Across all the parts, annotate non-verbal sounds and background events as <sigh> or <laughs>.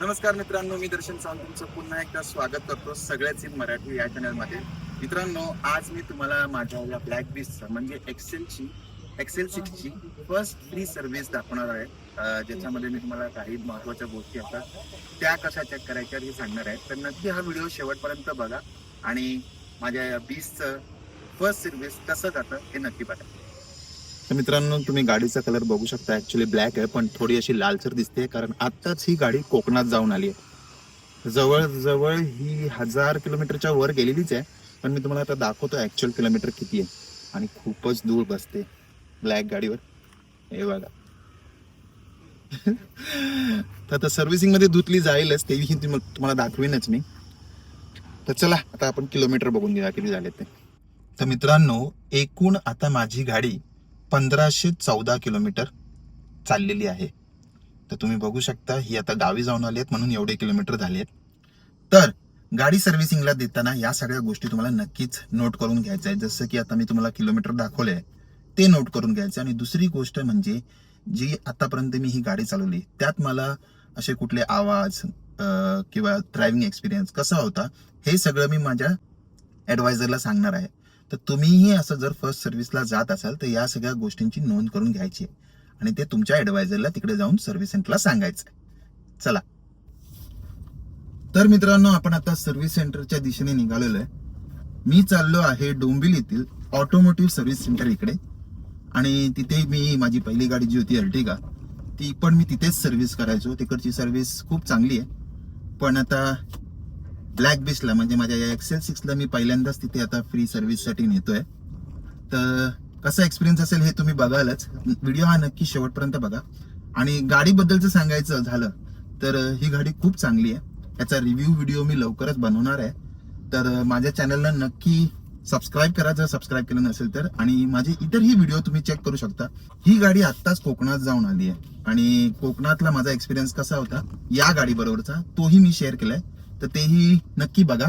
नमस्कार मित्रांनो मी दर्शन सावंत तुमचं पुन्हा एकदा स्वागत करतो सगळ्याच इन मराठी या चॅनलमध्ये मित्रांनो आज मी तुम्हाला माझ्या या ब्लॅक बीसचं म्हणजे एक्सेलची एक्सेल सिक्सची फर्स्ट फ्री सर्व्हिस दाखवणार आहे. ज्याच्यामध्ये मी तुम्हाला काही महत्त्वाच्या गोष्टी असतात त्या कशा चेक करायच्या हे सांगणार आहे. तर नक्की हा व्हिडिओ शेवटपर्यंत बघा आणि माझ्या या बीसचं फर्स्ट सर्व्हिस कसं जातं हे नक्की बघा. तर मित्रांनो तुम्ही गाडीचा कलर बघू शकता. ऍक्च्युली ब्लॅक आहे पण थोडी अशी लालसर दिसते कारण आत्ताच ही गाडी कोकणात जाऊन आली आहे. जवळ जवळ ही हजार किलोमीटरच्या वर गेलेलीच आहे पण मी तुम्हाला आता दाखवतो ॲक्च्युअल किलोमीटर किती आहे. आणि खूपच दूर बसते ब्लॅक गाडीवर. हे बघा. <laughs> तर आता सर्व्हिसिंगमध्ये धुतली जाईलच तेही तुम्हाला दाखवीनच मी. तर चला आता आपण किलोमीटर बघून घेऊया किती झाले ते. तर मित्रांनो एकूण आता माझी गाडी पंधराशे चौदा किलोमीटर चाललेली आहे. तर तुम्ही बघू शकता ही आता गावी जाऊन आली आहेत म्हणून एवढे किलोमीटर झाले आहेत. तर गाडी सर्व्हिसिंगला देताना या सगळ्या गोष्टी तुम्हाला नक्कीच नोट करून घ्यायच्या आहेत जसं की आता मी तुम्हाला किलोमीटर दाखवले आहे ते नोट करून घ्यायचं आणि दुसरी गोष्ट म्हणजे जी आतापर्यंत मी ही गाडी चालवली त्यात मला असे कुठले आवाज किंवा ड्रायव्हिंग एक्सपिरियन्स कसा होता हे सगळं मी माझ्या ऍडवायझरला सांगणार आहे. तर तुम्हीही असं जर फर्स्ट सर्व्हिसला जात असाल तर या सगळ्या गोष्टींची नोंद करून घ्यायची आहे. आणि ते तुमच्या ऍडवायझरला तिकडे जाऊन सर्व्हिस सेंटरला सांगायचं आहे. चला. तर मित्रांनो आपण आता सर्व्हिस सेंटरच्या दिशेने निघालेलो आहे. मी चाललो आहे डोंबिवलीतील ऑटोमोटिव्ह सर्व्हिस सेंटर इकडे. आणि तिथे मी माझी पहिली गाडी जी होती अर्टिगा ती पण मी तिथेच सर्व्हिस करायचो. तिकडची सर्व्हिस खूप चांगली आहे. पण आता ब्लॅक बीचला म्हणजे माझ्या या एक्सेल सिक्सला मी पहिल्यांदाच तिथे आता फ्री सर्व्हिससाठी नेतोय. तर कसा एक्सपिरियन्स असेल हे तुम्ही बघालच. व्हिडिओ हा नक्की शेवटपर्यंत बघा. आणि गाडीबद्दलचं सांगायचं झालं तर ही गाडी खूप चांगली आहे. याचा रिव्ह्यू व्हिडिओ मी लवकरच बनवणार आहे. तर माझ्या चॅनलला नक्की सबस्क्राईब करा जर सबस्क्राईब केलं नसेल तर. आणि माझे इतरही व्हिडिओ तुम्ही चेक करू शकता. ही गाडी आत्ताच कोकणात जाऊन आली आहे. आणि कोकणातला माझा एक्सपिरियन्स कसा होता या गाडीबरोबरचा तोही मी शेअर केलाय. तर तेही नक्की बघा.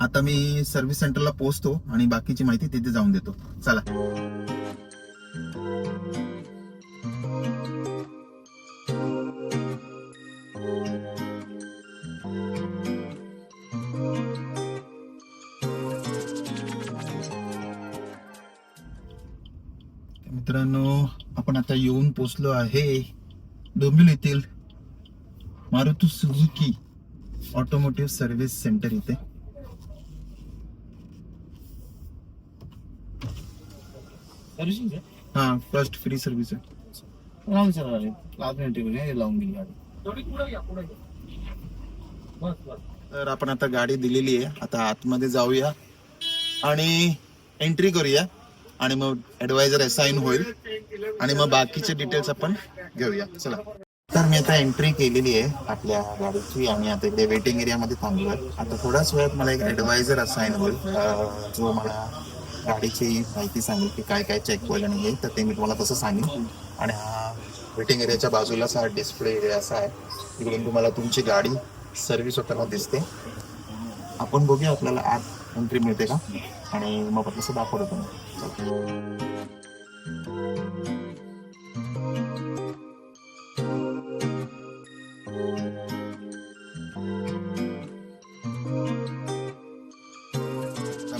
आता मी सर्व्हिस सेंटरला पोहोचतो आणि बाकीची माहिती तिथे जाऊन देतो. चला. मित्रांनो आपण आता येऊन पोचलो आहे डोंबिवलीतील Maruti Suzuki automotive service centre इथे. हा फर्स्ट फ्री सर्व्हिस आहे. लावून सर लावून गेली गाडी. तर आपण आता गाडी दिलेली आहे. आता आतमध्ये जाऊया आणि एंट्री करूया आणि मग ऍडवायझर असाइन होईल. आणि मग बाकीचे डिटेल्स आपण घेऊया. चला. तर मी आता एंट्री केलेली आहे आपल्या गाडीची. आणि आता इकडे वेटिंग एरियामध्ये थांबलोय. आता थोड्याच वेळात मला एक ऍडवायझर असाइन होईल. जो मला गाडीची माहिती सांगेल की काय काय चेक होईल आणि हे तर ते मी तुम्हाला तसं सांगेन. आणि हा वेटिंग एरियाच्या बाजूलाच हा डिस्प्ले एरिया असा आहे. तिकडून तुम्हाला तुमची गाडी सर्व्हिस होताना दिसते. आपण बघूया आपल्याला आत एंट्री मिळते का? आणि मग तसं दाखवतो तुम्ही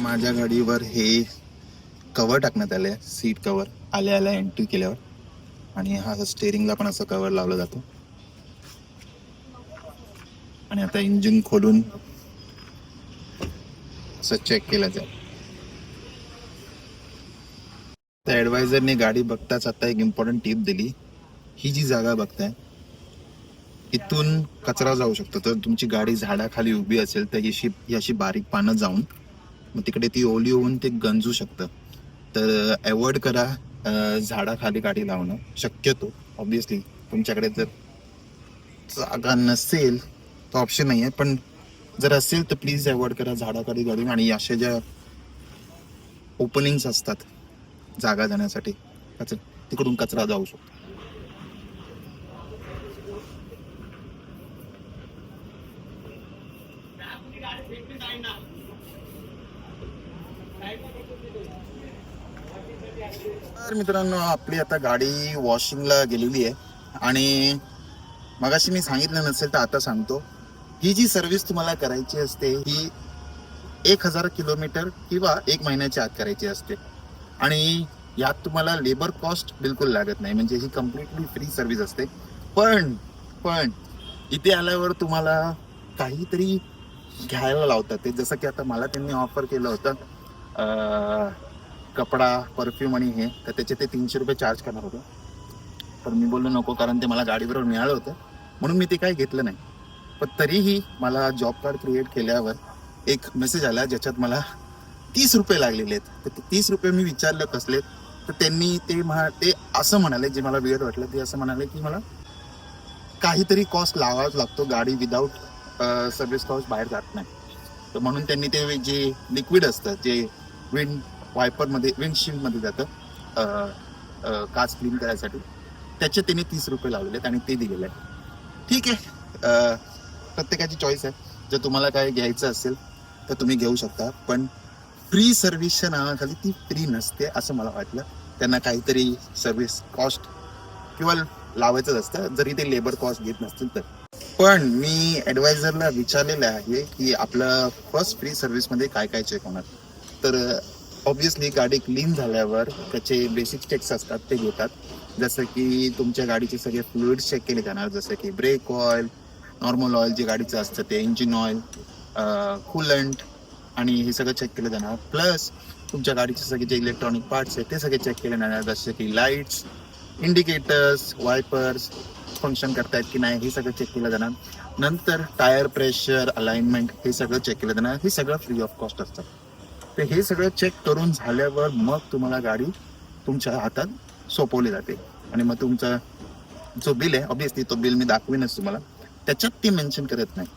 माझ्या गाडीवर हे कवर टाकण्यात आले सीट कवर आल्या आल्या एंट्री केल्यावर. आणि हा स्टेरिंगला पण असं कवर लावला जातो. आणि आता इंजिन खोलून असं चेक केलं जाईल त्या ऍडवायझरने गाडी बघताच आता एक इम्पॉर्टंट टिप दिली. ही जी जागा बघताय इथून कचरा जाऊ शकतो. तर तुमची गाडी झाडाखाली उभी असेल तर ही अशी बारीक पानं जाऊन मग तिकडे ती ओली होऊन ते गंजू शकतं. तर अवॉइड करा झाडाखाली गाडी लावणं. शक्यतो ऑब्विसली तुमच्याकडे जर जागा नसेल तर ऑप्शन नाही आहे पण जर असेल तर प्लीज अवॉइड करा झाडाखाली गाडी आणि अशा ज्या ओपनिंग्स असतात जागा जाण्यासाठी कचरा तिकडून कचरा जाऊ शकतो. तर मित्रांनो आपली आता गाडी वॉशिंगला गेलेली आहे. आणि मगाशी मी सांगितलं नसेल तर आता सांगतो. ही जी सर्व्हिस तुम्हाला करायची असते ही एक हजार किलोमीटर किंवा एक महिन्याच्या आत करायची असते. आणि यात तुम्हाला लेबर कॉस्ट बिलकुल लागत नाही. म्हणजे ही कम्प्लिटली फ्री सर्व्हिस असते. पण पण इथे आल्यावर तुम्हाला काहीतरी घ्यायला लावतात. ते जसं की आता मला त्यांनी ऑफर केलं होतं कपडा परफ्यूम आणि हे. तर त्याचे ते तीनशे रुपये चार्ज करणार होते. पण मी बोललो नको कारण ते मला गाडीबरोबर मिळालं होतं. म्हणून मी ते काही घेतलं नाही. पण तरीही मला जॉब कार्ड क्रिएट केल्यावर एक मेसेज आला ज्याच्यात मला तीस रुपये लागलेले आहेत. तर ते तीस रुपये मी विचारलं कसले तर त्यांनी ते म्हणा ते असं म्हणाले जे मला वेळ वाटलं ते असं म्हणाले की मला काहीतरी कॉस्ट लावावाच लागतो गाडी विदाऊट सर्व्हिस कॉस्ट बाहेर जात नाही तर म्हणून त्यांनी ते जे लिक्विड असतं जे विंड वायपरमध्ये विंडशील्डमध्ये जातं काच क्लीन करायसाठी त्याचे त्यांनी तीस रुपये लावलेले आहेत आणि ते दिलेले आहे ठीक आहे. प्रत्येकाची चॉईस आहे. जर तुम्हाला काय घ्यायचं असेल तर तुम्ही घेऊ शकता. पण फ्री सर्व्हिसच्या नावाखाली ती फ्री नसते असं मला वाटलं. त्यांना काहीतरी सर्व्हिस कॉस्ट किंवा लावायचंच असतं. जरी ते लेबर कॉस्ट घेत नसतील तर. पण मी ॲडवायझरला विचारलेलं आहे की आपलं फर्स्ट फ्री सर्व्हिसमध्ये काय काय चेक होणार? तर ऑब्विसली गाडी क्लीन झाल्यावर त्याचे बेसिक चेक्स असतात ते घेतात. जसं की तुमच्या गाडीचे सगळे फ्लुइड्स चेक केले जाणार जसं की ब्रेक ऑइल नॉर्मल ऑइल जे गाडीचं असतं ते इंजिन ऑइल कूलंट आणि हे सगळं चेक केलं जाणार. प्लस तुमच्या गाडीचे सगळे जे इलेक्ट्रॉनिक पार्ट्स आहेत ते सगळे चेक केले जाणार जसे की लाईट्स इंडिकेटर्स वायपर्स फंक्शन करतायत की नाही हे सगळं चेक केलं जाणार. नंतर टायर प्रेशर अलाइनमेंट हे सगळं चेक केलं जाणार. हे सगळं फ्री ऑफ कॉस्ट असतं. तर हे सगळं चेक करून झाल्यावर मग तुम्हाला गाडी तुमच्या हातात सोपवली जाते. आणि मग तुमचा जो बिल आहे ऑब्विसली तो बिल मी दाखवीनच तुम्हाला. त्याच्यात ते मेन्शन करत नाही.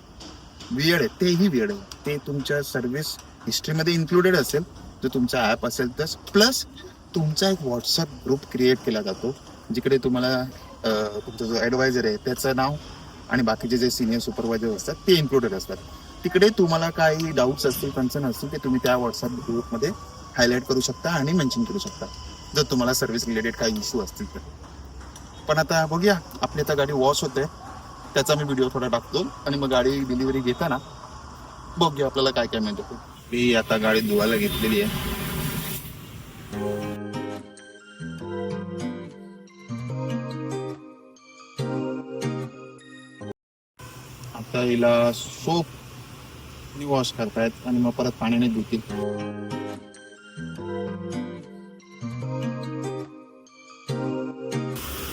वियड आहे तेही वियड आहे. ते तुमच्या सर्व्हिस हिस्ट्रीमध्ये इन्क्लुडेड असेल. जो तुमचा ॲप असेल तर प्लस तुमचा एक व्हॉट्सअप ग्रुप क्रिएट केला जातो जिकडे तुम्हाला तुमचा जो ॲडवायझर आहे त्याचं नाव आणि बाकीचे जे सिनियर सुपरवायझर असतात ते इन्क्लुडेड असतात. तिकडे तुम्हाला काही डाऊट्स असतील कन्सर्न असतील ते तुम्ही त्या व्हॉट्सअप ग्रुपमध्ये हायलाईट करू शकता आणि मेन्शन करू शकता जर तुम्हाला सर्व्हिस रिलेटेड काही इश्यू असतील तर. पण आता बघूया आपली आता गाडी वॉश होते त्याचा मी व्हिडिओ थोडा टाकतो आणि मग गाडी डिलिव्हरी घेताना बघूया आपल्याला काय काय मिळतं. मी आता गाडी धुवायला घेतलेली आहे. आता हिला सोप वॉश करतायत आणि मग परत पाण्याने धुतील.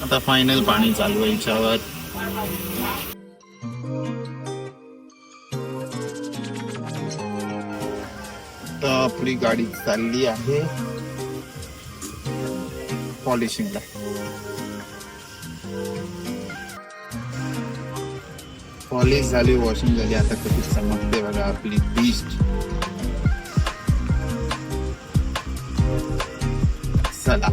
आता फायनल पाणी चालू आहे हिच्यावर. आता आपली गाडी चालली आहे. पॉलिशिंगला पॉलिश झाली वॉशिंग झाली आता कशी चमकते बघा आपली बीस्ट चला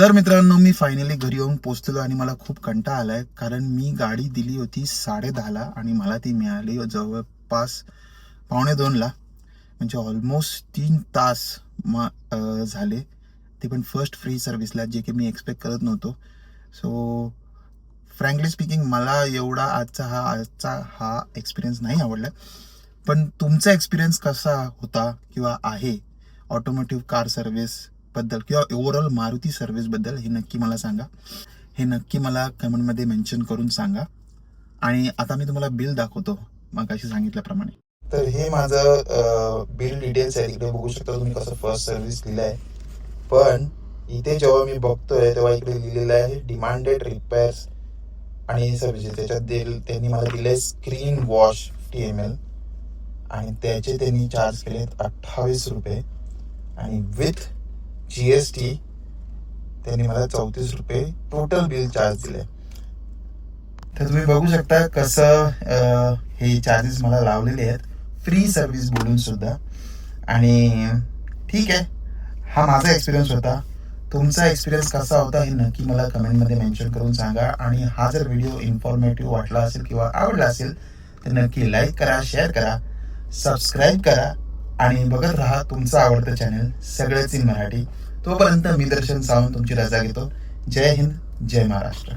तर मित्रांनो मी फायनली घरी येऊन पोचलो आणि मला खूप कंटाळा आलाय. कारण मी गाडी दिली होती साडे दहाला आणि मला ती मिळाली जवळपास पावणे दोनला. म्हणजे ऑलमोस्ट तीन तास म झाले. ते पण फर्स्ट फ्री सर्व्हिसला जे की मी एक्सपेक्ट करत नव्हतो. सो फ्रँकली स्पीकिंग मला एवढा आजचा हा आजचा हा एक्सपिरियन्स नाही आवडला. पण तुमचा एक्सपिरियन्स कसा होता किंवा आहे? ऑटोमोटिव्ह कार सर्व्हिस बद्दल किंवा ओव्हरऑल मारुती सर्व्हिसबद्दल हे नक्की मला सांगा. हे नक्की मला कमेंटमध्ये मेन्शन करून सांगा. आणि आता मी तुम्हाला बिल दाखवतो मगाशी सांगितल्याप्रमाणे. तर हे माझं बिल डिटेल्स आहे इकडे बघू शकता तुम्ही कसं फर्स्ट सर्व्हिस लिहिलं आहे. पण इथे जेव्हा मी बघतोय तेव्हा इकडे लिहिलेलं आहे डिमांडेड रिपेअर्स आणि सर्व्हिसेस त्याच्यात दिल त्यांनी मला दिले screen wash T M L आणि त्याचे त्यांनी चार्ज केले अठ्ठावीस रुपये. आणि विथ जी एस टी त्यांनी मला चौतीस रुपये टोटल बिल चार्ज दिले. तर तुम्ही बघू शकता कसं हे चार्जेस मला लावलेले आहेत. फ्री सर्व्हिस बोलून सुद्धा. आणि ठीक आहे. हा माझा एक्सपिरियन्स होता. तुमचा एक्सपिरियन्स कसा होता हे नक्की मला कमेंटमध्ये मेन्शन करून सांगा. आणि हा जर व्हिडिओ इन्फॉर्मेटिव्ह वाटला असेल किंवा आवडला असेल तर नक्की लाईक करा शेअर करा सबस्क्राईब करा. आणि बघत राहा तुमचं आवडतं चॅनल सगळ्याच इन मराठी. तोपर्यंत मी दर्शन सावंत तुमची रजा घेतो. जय हिंद जय महाराष्ट्र.